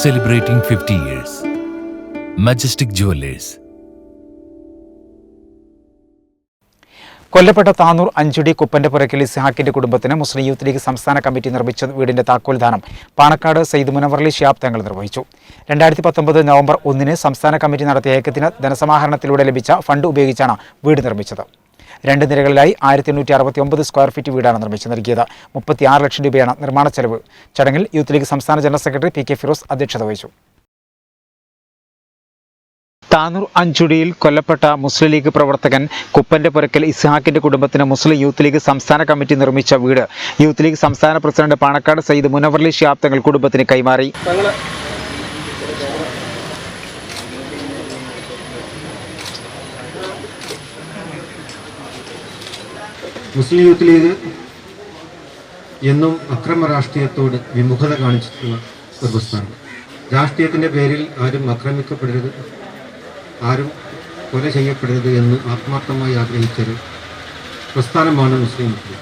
celebrating 50 years. Majestic Jewelers. കൊല്ലപ്പെട്ട താനൂർ അഞ്ചുടി കുപ്പന്റെ പുരക്കിൽ ഇസ്ഹാക്കിന്റെ കുടുംബത്തിന് മുസ്ലിം യൂത്ത് ലീഗ് സംസ്ഥാന കമ്മിറ്റി നിർമ്മിച്ച വീടിന്റെ താക്കോൽദാനം പാണക്കാട് സെയ്ദ് മുനവർലി ഷിയാബ് തങ്ങൾ നിർവഹിച്ചു രണ്ടായിരത്തി പത്തൊമ്പത് നവംബർ ഒന്നിന് സംസ്ഥാന കമ്മിറ്റി നടത്തിയ ഏകദിന ധനസമാഹരണത്തിലൂടെ ലഭിച്ച ഫണ്ട് ഉപയോഗിച്ചാണ് വീട് നിർമ്മിച്ചത് രണ്ട് നിലകളിലായി ആയിരത്തി എണ്ണൂറ്റി അറുപത്തി ഒമ്പത് സ്ക്വയർ ഫീറ്റ് വീടാണ് നിർമ്മിച്ചു നൽകിയത്. മുപ്പത്തി ആറ് ലക്ഷം രൂപയാണ് നിർമ്മാണ ചെലവ്. ചടങ്ങിൽ യൂത്ത് ലീഗ് സംസ്ഥാന general secretary P K Firoz അധ്യക്ഷത വഹിച്ചു. താനൂർ അഞ്ചുടിയിൽ കൊല്ലപ്പെട്ട മുസ്ലിം ലീഗ് പ്രവർത്തകൻ കുപ്പന്റെ പുരക്കൽ ഇസ്ഹാക്കിന്റെ കുടുംബത്തിന് മുസ്ലിം യൂത്ത് ലീഗ് സംസ്ഥാന കമ്മിറ്റി നിർമ്മിച്ച വീട്. യൂത്ത് ലീഗ് സംസ്ഥാന പ്രസിഡന്റ് പാണക്കാട് സയ്യിദ് മുനവർലി ഷിയാബ് തങ്ങൾ കുടുംബത്തിന് കൈമാറി. മുസ്ലിം യൂത്ത് ലീഗ് എന്നും അക്രമ രാഷ്ട്രീയത്തോട് വിമുഖത കാണിച്ചിട്ടുള്ള ഒരു പ്രസ്ഥാനം രാഷ്ട്രീയത്തിന്റെ പേരിൽ ആരും ആക്രമിക്കപ്പെടരുത് ആരും കൊല ചെയ്യപ്പെടരുത് എന്ന് ആത്മാർത്ഥമായി ആഗ്രഹിച്ചൊരു പ്രസ്ഥാനമാണ് മുസ്ലിം ലീഗ്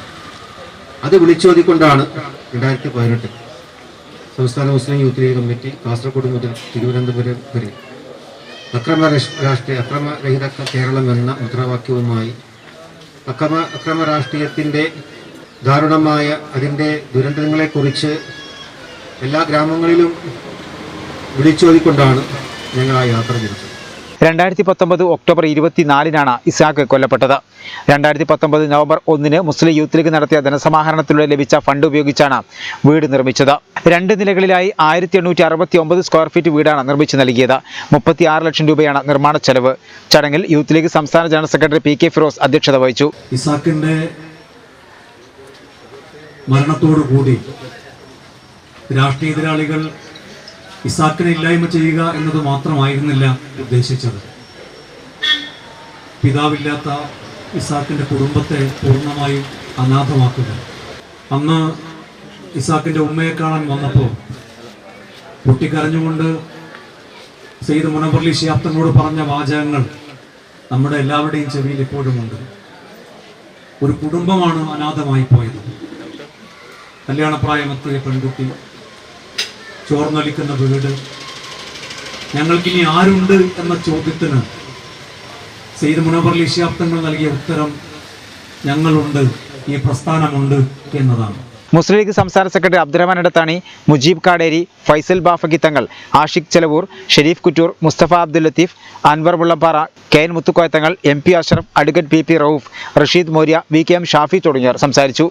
അത് വിളിച്ചോതിക്കൊണ്ടാണ് രണ്ടായിരത്തി പതിനെട്ടിൽ സംസ്ഥാന Muslim Youth League committee Kasaragod മുതൽ തിരുവനന്തപുരം വരെ അക്രമ രാഷ്- രാഷ്ട്രീയ അക്രമരഹിത കേരളം എന്ന മുദ്രാവാക്യവുമായി അക്രമ അക്രമ രാഷ്ട്രീയത്തിന്റെ ദാരുണമായ അതിന്റെ ദുരന്തങ്ങളെക്കുറിച്ച് എല്ലാ ഗ്രാമങ്ങളിലും വിളിച്ചോതിക്കൊണ്ടാണ് ഞങ്ങൾ ആ യാത്ര തിരിച്ചത്. രണ്ടായിരത്തി പത്തൊമ്പത് ഒക്ടോബർ ഇരുപത്തിനാലിനാണ് ഇസാഖ് കൊല്ലപ്പെട്ടത്. രണ്ടായിരത്തി പത്തൊമ്പത് നവംബർ ഒന്നിന് മുസ്ലിം യൂത്ത് ലീഗ് നടത്തിയ ധനസമാഹരണത്തിലൂടെ ലഭിച്ച ഫണ്ട് ഉപയോഗിച്ചാണ് വീട് നിർമ്മിച്ചത്. രണ്ട് നിലകളിലായി ആയിരത്തി എണ്ണൂറ്റി അറുപത്തി ഒമ്പത് സ്ക്വയർ ഫീറ്റ് വീടാണ് നിർമ്മിച്ചു നൽകിയത്. മുപ്പത്തി ആറ് ലക്ഷം രൂപയാണ് നിർമ്മാണ ചെലവ്. ചടങ്ങിൽ യൂത്ത് ലീഗ് സംസ്ഥാന general secretary P K Firoz അധ്യക്ഷത വഹിച്ചു. ഇസാക്കിന്റെ മരണത്തോടു കൂടി രാഷ്ട്രീയ എതിരാളികൾ ഇസാക്കിനെ ഇല്ലായ്മ ചെയ്യുക എന്നത് മാത്രമായിരുന്നില്ല ഉദ്ദേശിച്ചത്. പിതാവില്ലാത്ത ഇസാക്കിന്റെ കുടുംബത്തെ പൂർണമായും അനാഥമാക്കുക. അന്ന് ഇസാക്കിന്റെ ഉമ്മയെ കാണാൻ വന്നപ്പോൾ കുട്ടിക്കരഞ്ഞുകൊണ്ട് സെയ്ദ് മുനബർലി ഷിയാബ്ദങ്ങളോട് പറഞ്ഞ വാചകങ്ങൾ നമ്മുടെ എല്ലാവരുടെയും ചെവിയിൽ ഇപ്പോഴുമുണ്ട് ഒരു കുടുംബമാണ് അനാഥമായി പോയത് കല്യാണപ്രായമെത്തിയ പെൺകുട്ടി ചോർന്നൊലിക്കുന്ന വീട്. ഞങ്ങൾക്കിനി ആരുണ്ട് എന്ന ചോദ്യത്തിന് സെയ്ദ് മുനവർലി ശാബ്ദങ്ങൾ നൽകിയ ഉത്തരം ഞങ്ങളുണ്ട് ഈ പ്രസ്ഥാനമുണ്ട് എന്നതാണ്. മുസ്ലിം ലീഗ് സംസ്ഥാന secretary Abdurahman Edathani Mujeeb Kaderi Faisal Bafaqi Thangal Ashiq Chelavoor Sherif Kuttoor Mustafa Abdul Latheef Anvar Mullappara K N Muthukoya Thangal M P Ashraf advocate P P Rauf Rasheed Moriya V K M Shafi തുടങ്ങിയവർ സംസാരിച്ചു.